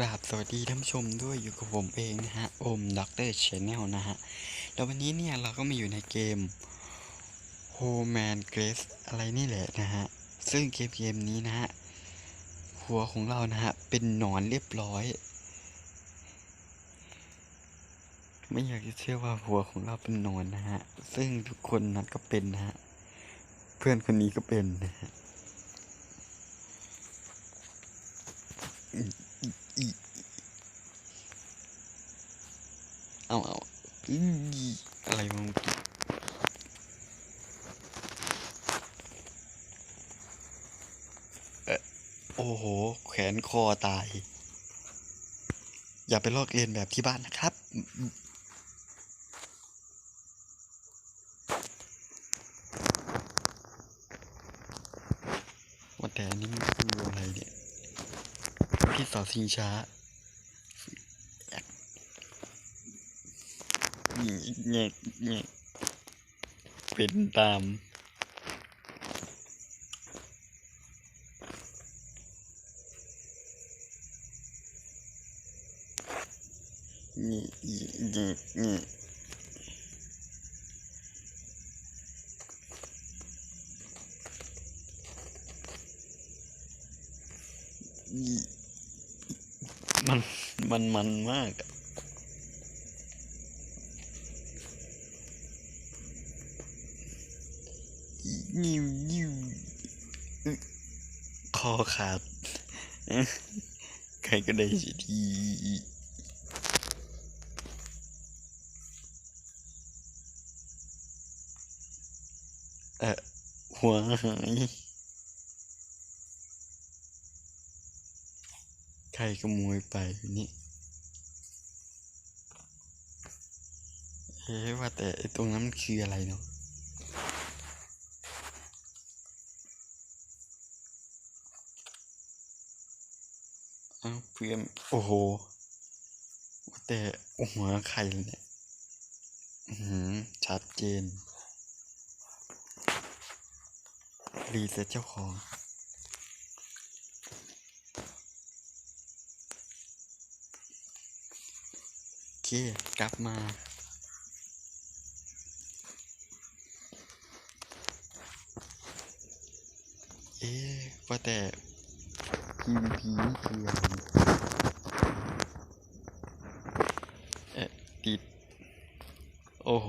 กราบสวัสดีท่านผู้ชมด้วยอยู่กับผมเองนะฮะ โอมด็อกเตอร์ชแนลนะฮะ แล้ววันนี้เนี่ยเราก็มาอยู่ในเกม h o m a n Grace อะไรนี่แหละนะฮะ ซึ่งเกมเกมนี้นะฮะ หัวของเรานะฮะ เป็นหนอนเรียบร้อย ไม่อยากจะเชื่อว่าหัวของเราเป็นหนอนนะฮะ ซึ่งทุกคนนั้นก็เป็นนะฮะ เพื่อนคนนี้ก็เป็นนะฮะ เอาเอาอีอะไรมึงกิเออโอ้โห แขนคอตาย อย่าไปลอกเลียนแบบที่บ้านนะครับ ว่าแต่อันนี้มันคืออะไรเนี่ย ที่ต่อ ชิงช้าแงกแงกเป็นตามนี่นี่นี่นี่ มันมันมันมากอะนิ้วนิ้วอึ๊ะคอขาด ใครก็ได้สิทีเออหัวหาย ใครขโมยไปนี่เอ๊ว่าแต่ไอ้ตรงนั้นมันคืออะไรเนาะเอ้าเพื่อนโอ้โหว่าแต่หัวใครเนี่ยอือหือชัดเจน รีเซ็ตเจ้าของ เค กลับมา เอ๊ว่าแต่ PVP นี่คืออะไรเอ๊ะติด โอ้โห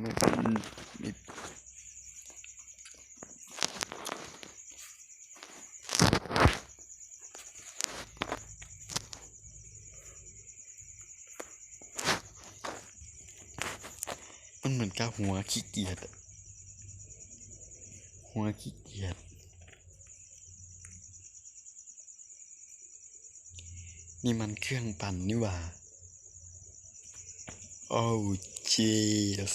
มันมี มันเหมือนกับหัวขี้เกียจหัวขี้เกียจนี่มันเครื่องปั่นนี่ว่า โอ้ jeez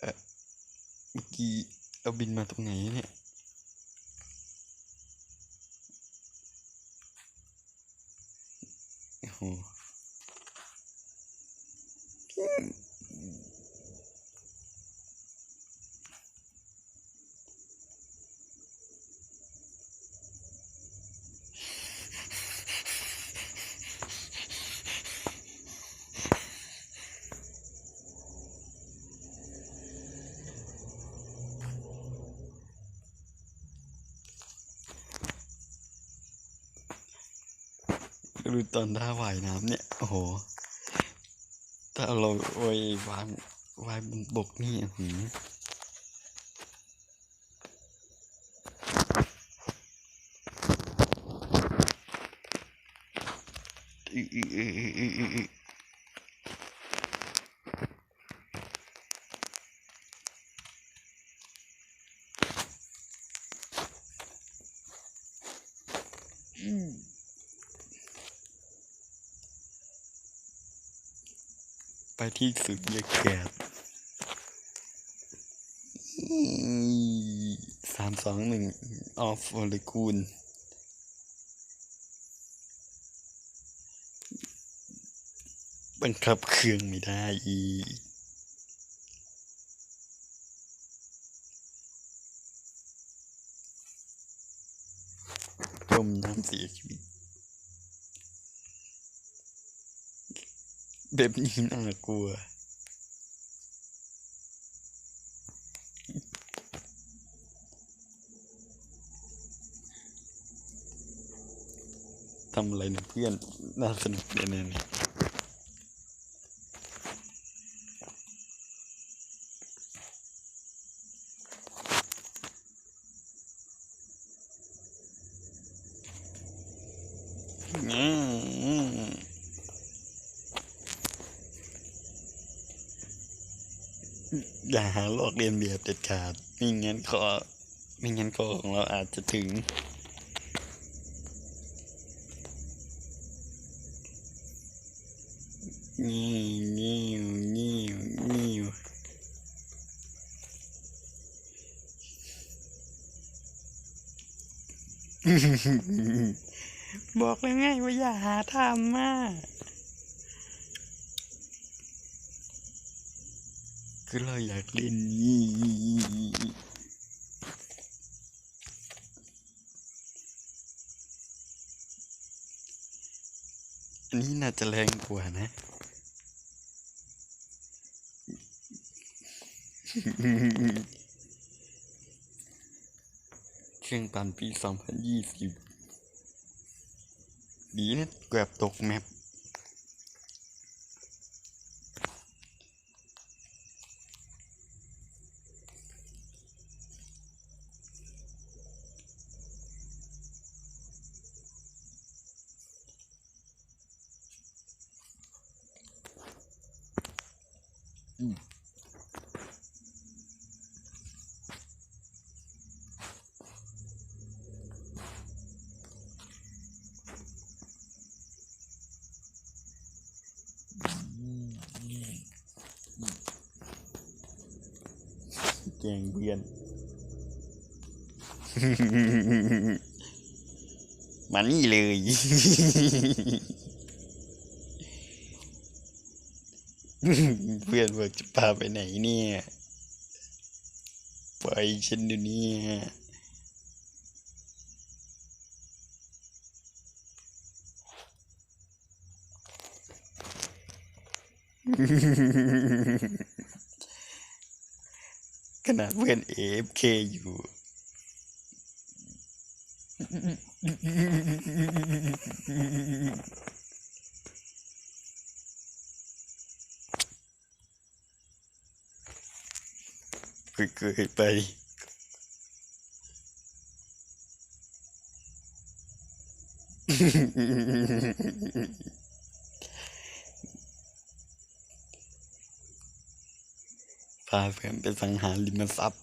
เอ่อเมื่อกี้เราบินมาตรงไหนเนี่ย โอ้ โหดูตอนท่าว่ายน้ำเนี่ย โอ้โห ถ้าเราโอ้ยวางวางบนบกนี่หืออื้ออืออืออืออืออื้อ ไปที่สุดยากาศสามสองหนึ่งออฟโอลิคูลบังคับเครื่องไม่ได้อีจมน้ำเสียชีวิต แบบนี้น่ากลัวทำอะไรนะเพื่อน น่าสนุกเลยนะเนี่ยอืม อย่าหาลอกเรียนแบบเด็ดขาดไม่งั้นคอไม่งั้นคอของเราอาจจะถึงงิวงิวงิวงิวบอกแล้วไงว่าอย่าหาทำมาก คือเราอยากเล่นนี่อันนี้น่าจะแรงกว่านะ เครื่องปั่นปี 2020 ดีนะเกือบตกแมป แกงเพื่อน มานี่ เพื่อนบอกจะพาไปไหนเนี่ยไปฉันดูนี่ยขนาดเพื่อนเอฟเคอยู่ เคยไปพาเพื่อนไปสังหารริมทรัพย์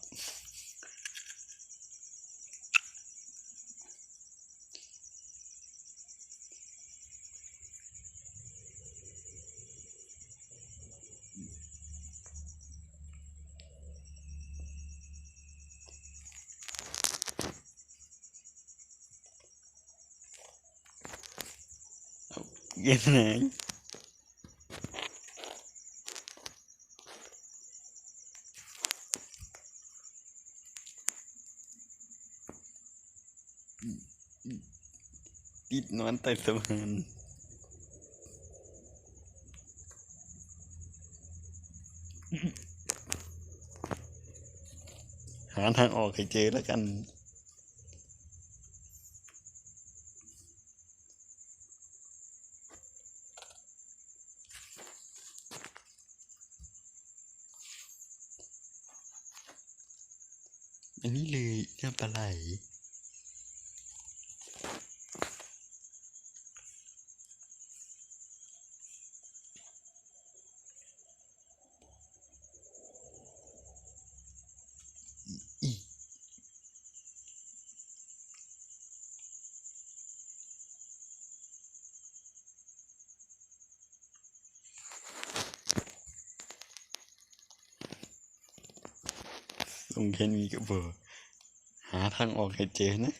ยังไงติดนอนใต้สะพานหาทางออกให้เจอแล้วกัน อันนี้เลยน้ำปลาไหล ลงแค่นี้ก็เบื่อหาทางออกให้เจอนะ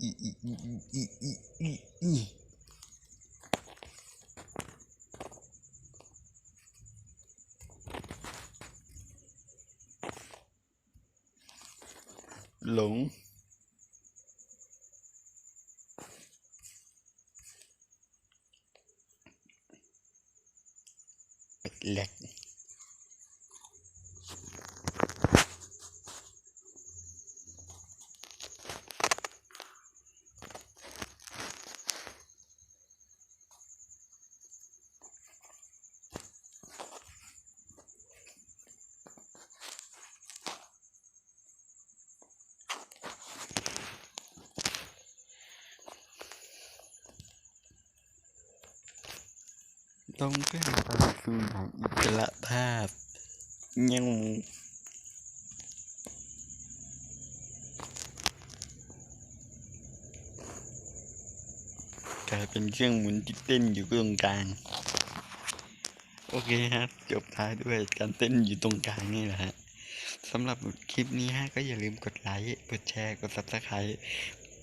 อีอีอีอีอี แต้องเพื่อความสูญของอิสระภาพเงี้ยวกลายเป็นเครื่องหมุนที่เต้นอยู่ตรงกลาง โอเคฮะจบท้ายด้วยการเต้นอยู่ตรงกลางนี่แหละฮะสำหรับคลิปนี้ฮะก็อย่าลืมกดไลค์ กดแชร์ กด subscribe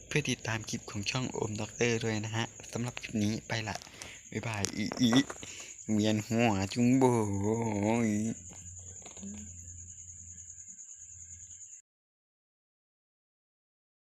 เพื่อติดตามคลิปของช่องโอมด็อกเตอร์ด้วยนะฮะสำหรับคลิปนี้ไปละ บ๊ายบายอีอีเวียนหัวจุงโบย